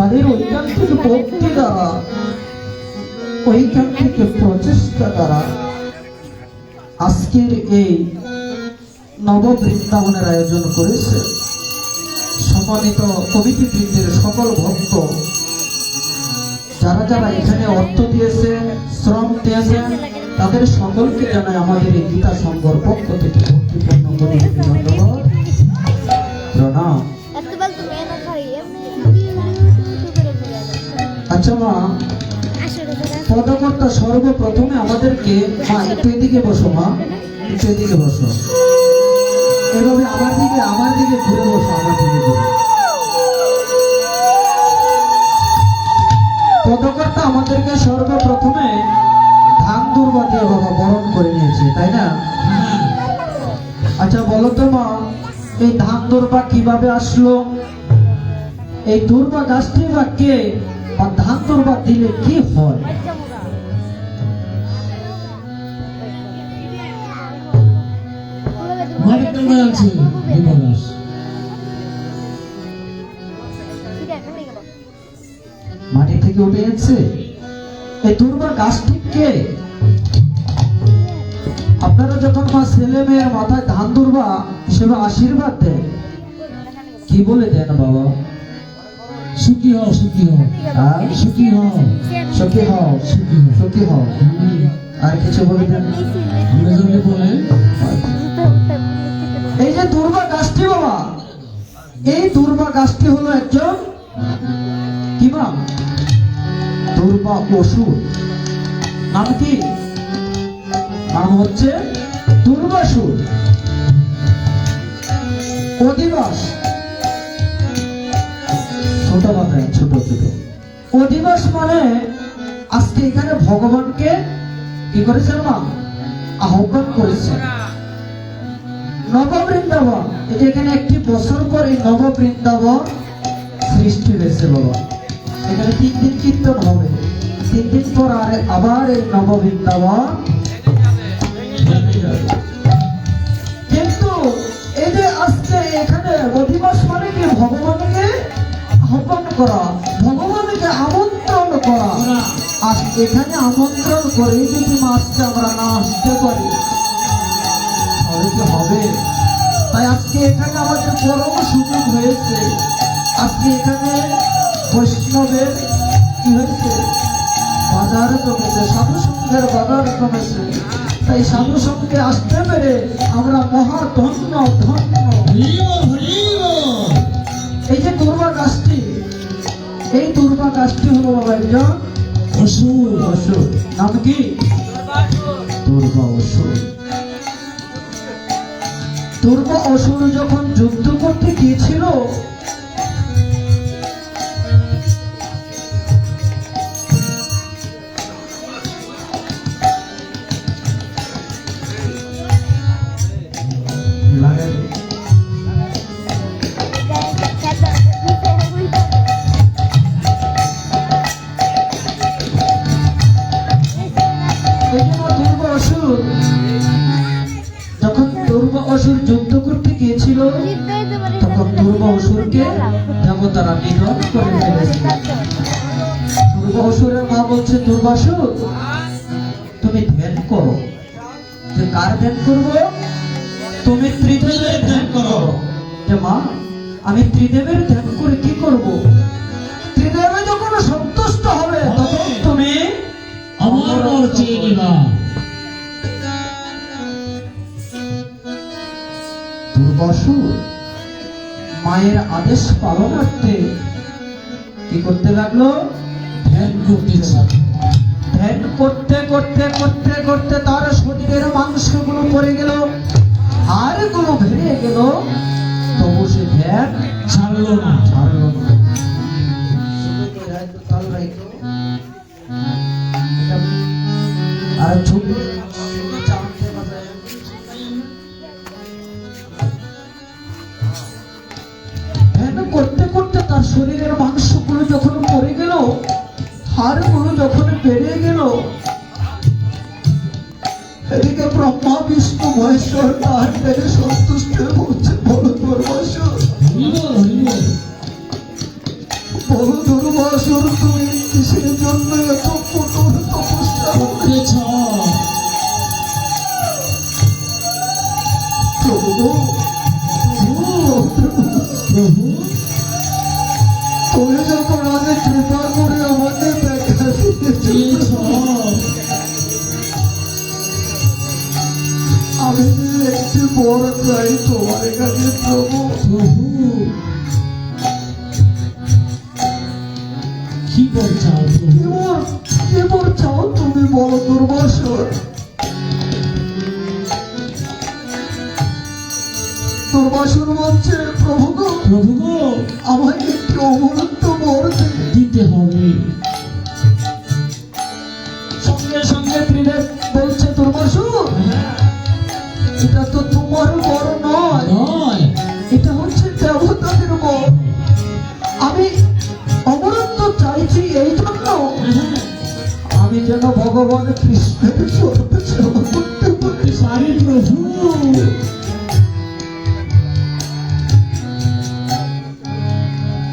তাদের ঐকান্তিক ভক্তি দ্বারা ঐকান্তিক প্রচেষ্টা দ্বারা আজকের এই নব বৃন্দাবনের আয়োজন করেছে। সম্মানিত কমিটি বৃন্দের সকল ভক্ত, যারা যারা এখানে অর্থ দিয়েছেন শ্রম দিয়েছেন তাদের সকলকে জানাই আমাদের এই গীতা সংঘর পক্ষ থেকে ভক্তিপূর্ণ মা, পদকর্তা সর্বপ্রথমে আমাদেরকে, মা, একটু এদিকে বসো, মা, একটু এদিকে বসো। এভাবে আমার দিকে আমার দিকে ঘুরে বসো, আমার দিকে ঘুরে। পদকর্তা আমাদেরকে সর্বপ্রথমে ধান দুর্বা দিয়ে বাবা বরণ করে নিয়েছে, তাই না? আচ্ছা বলো তো, মা, এই ধান দুর্বা কীভাবে আসলো? এই দুর্বা গাছটি বা কে? দিলে কি ঠিক ঠিক মাটি থেকে উঠে যাচ্ছে? এই দুর্বা গাছটি কে? আপনারা যখন মা ছেলে মেয়ের মাথায় ধান দুর্বা হিসেবে আশীর্বাদ দেন। কি বলে দেন বাবা? সুখী হও সুখী হও। আর সুখী হও। সখী হও সুখী হও। সখী হও। আর কিছু বলে দেন আমরা বলে এই যে দুর্বা গাছটি বাবা এই দুর্বা গাছটি হলো একজন কি নাম দুর্বা অসুর নাম কি? নাম হচ্ছে দুর্বাসুর অধিবাস। ছোট মাথায় ছোট ছোট অধিবাস মানে আজকে এখানে ভগবানকে কি করেছেন মা? আহ্বান করেছেন। নববৃন্দাবন যে এখানে একটি বছর পর নববৃন্দাবন সৃষ্টি হয়েছে বাবা। এখানে তিন দিন কীর্তন হবে। তিন দিন পর আর আবার এই নববৃন্দাবন করা ভগবানকে আমন্ত্রণ করা। আর এখানে আমন্ত্রণ করে যদি মা আমরা না আসতে পারি তাহলে কি হবে। তাই আজকে এখানে আমাদের পরম সুযোগ হয়েছে। আজকে এখানে বৈষ্ণবের কি হয়েছে? বাজার কমেছে সাধু সঙ্গের বাজার কমেছে তাই সাধু সঙ্গে আসতে পেরে আমরা মহা ধন্য ধন্য। এই যে দুর্বা গাছটি এই দুর্গা গাছটি হলো বাবা একজন অসুর অসুর। নাম কি? দুর্গা অসুর। দুর্গা অসুর যখন যুদ্ধ করতে গিয়েছিল দুর্বা অসুর যখন দুর্বা অসুর যুদ্ধ করতে গিয়েছিল তখন দুর্বা অসুরকে দেবতারা নিধন করে ফেলেছিল দুর্বা অসুরের মা বলছে দুর্বাসুর তুমি ধ্যান করো। যে কার ধ্যান করব তুমি ত্রিদেবের ধ্যান করো। যে মা আমি ত্রিদেবের ধ্যান করে কি দুর্বাসুর মায়ের আদেশ পালনার্থে কি করতে লাগল? ধ্যান করতেছে ধ্যান করতে করতে করতে করতে তার শরীরের মাংসগুলো পড়ে গেল। হাড়গুলো ভেঙে গেল। মহেশ্বর সন্তুষ্ট হচ্ছে বড় দুর্বাসুর দুর্বাসুর তুমি কিসের জন্য এত কঠোর তপস্যা প্রভু প্রভু, প্রভু তুমি যখন আমাদের কৃপা চাই তোমার কাছে প্রভু কি চাও তুমি বলো দুর্বাসর দুর্বাসর বলছে? প্রভু গো প্রভু গো আমাকে একটি অমরত্ব বর দিতে হবে। ভগবান কৃষ্ণের চরণে সেবা করতে পারি পারি প্রভু।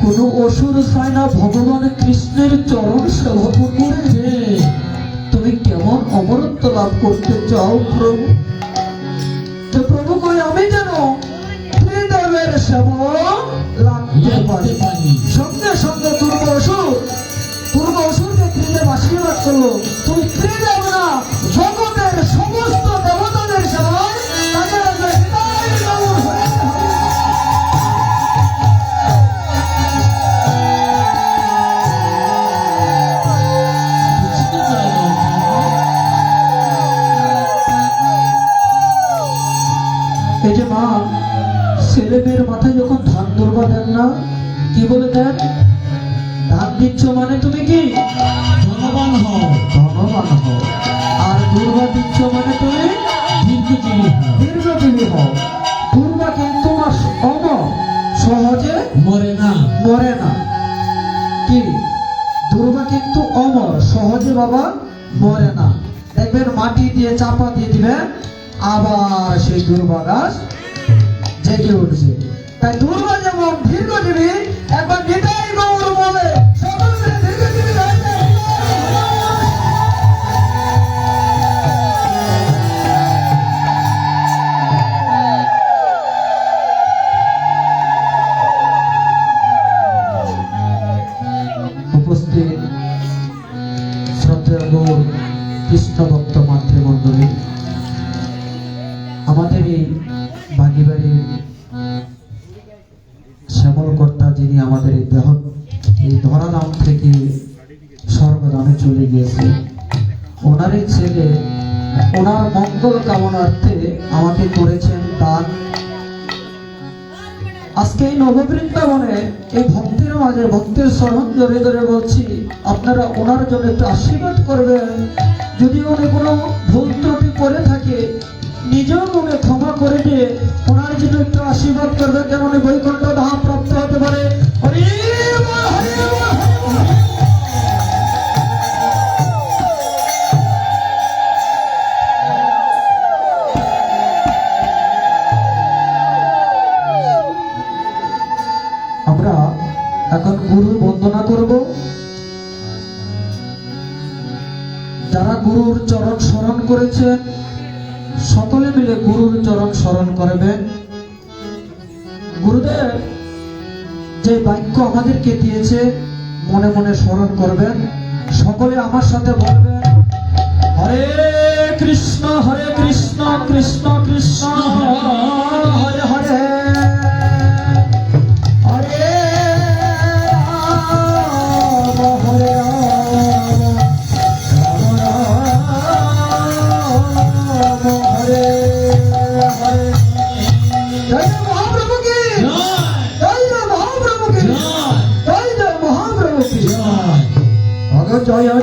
কোন অসুর চায় না ভগবান কৃষ্ণের চরণ সেবা করবে তুমি কেমন অমরত্ব লাভ করতে চাও প্রভু? তো প্রভু কই আমি যেন ত্রিদেবের সেবা লাগতে পারি। সঙ্গে সঙ্গে দুর্গ অসুর দুর্গ অসুরকে ত্রিদেব আশীর্বাদ করল। হও দুর্বা কিন্তু অমর সহজে মরে না। মরে না। কি? দুর্বা কিন্তু অমর সহজে বাবা মরে না। দেখবেন মাটি দিয়ে চাপা দিয়ে দিবেন আবার সেই দুর্বা গাছ জেগে উঠছে তাই দুর্বা যেমন দীর্ঘজীবী একবার নিতাই স্বর্গধামে চলে গিয়েছে। ওনারই ছেলে, ওনার মঙ্গল কামনার্থে আমাকে করেছেন দান। আজকে এই নববৃন্দাবনে এই ভক্তের মাঝে, ভক্তের স্মরণ ধরে ধরে বলছি, আপনারা ওনার জন্য একটু আশীর্বাদ করবেন। যদি উনি কোনো ভুল ত্রুটি করে থাকে, নিজেও মনে ক্ষমা করে দিয়ে ওনার জন্য একটু আশীর্বাদ করবেন যেন উনি বৈকুণ্ঠ ধাম যে বাক্য আমাদেরকে দিয়েছে, মনে মনে স্মরণ করবেন। সকলে আমার সাথে বলবেন, হরে কৃষ্ণ হরে কৃষ্ণ কৃষ্ণ কৃষ্ণ হরে হরে হরে। yo,